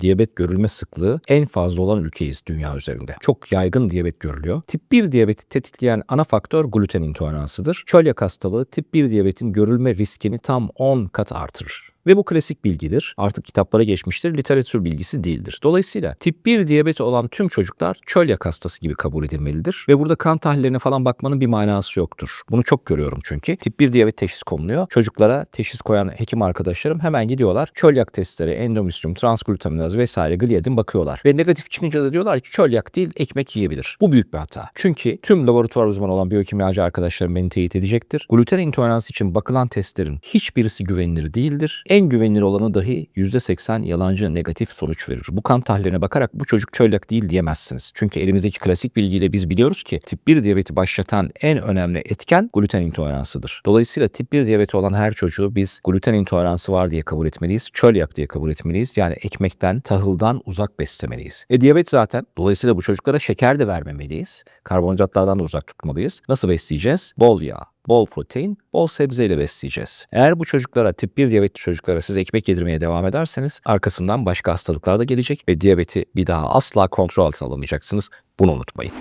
diyabet görülme sıklığı en fazla olan ülkeyiz dünya üzerinde. Çok yaygın diyabet görülüyor. Tip 1 diyabeti tetikleyen ana faktör gluten intoleransıdır. Çölyak hastalığı tip 1 diyabetin görülme riskini tam 10 kat artırır. Ve bu klasik bilgidir. Artık kitaplara geçmiştir. Literatür bilgisi değildir. Dolayısıyla tip 1 diyabeti olan tüm çocuklar çölyak hastası gibi kabul edilmelidir. Ve burada kan tahlillerine falan bakmanın bir manası yoktur. Bunu çok görüyorum çünkü. Tip 1 diyabet teşhis konuluyor. Çocuklara teşhis koyan hekim arkadaşlarım hemen gidiyorlar. Çölyak testleri, endometrium, transglutaminaz vesaire gliadin bakıyorlar. Ve negatif çıkınca da diyorlar ki çölyak değil ekmek yiyebilir. Bu büyük bir hata. Çünkü tüm laboratuvar uzmanı olan biyokimyacı arkadaşlarım beni teyit edecektir. Gluten intoleransı için bakılan testlerin hiçbirisi güvenilir değildir. En güvenilir olanı dahi %80 yalancı negatif sonuç verir. Bu kan tahlillerine bakarak bu çocuk çölyak değil diyemezsiniz. Çünkü elimizdeki klasik bilgiyle biz biliyoruz ki tip 1 diyabeti başlatan en önemli etken gluten intoleransıdır. Dolayısıyla tip 1 diyabeti olan her çocuğu biz gluten intoleransı var diye kabul etmeliyiz. Çölyak diye kabul etmeliyiz. Yani ekmekten, tahıldan uzak beslemeliyiz. E diyabet zaten. Dolayısıyla bu çocuklara şeker de vermemeliyiz. Karbonhidratlardan da uzak tutmalıyız. Nasıl besleyeceğiz? Bol yağ, bol protein, bol sebzeyle besleyeceğiz. Eğer bu çocuklara tip 1 diyabetli çocuklara siz ekmek yedirmeye devam ederseniz arkasından başka hastalıklar da gelecek ve diyabeti bir daha asla kontrol altına alamayacaksınız. Bunu unutmayın.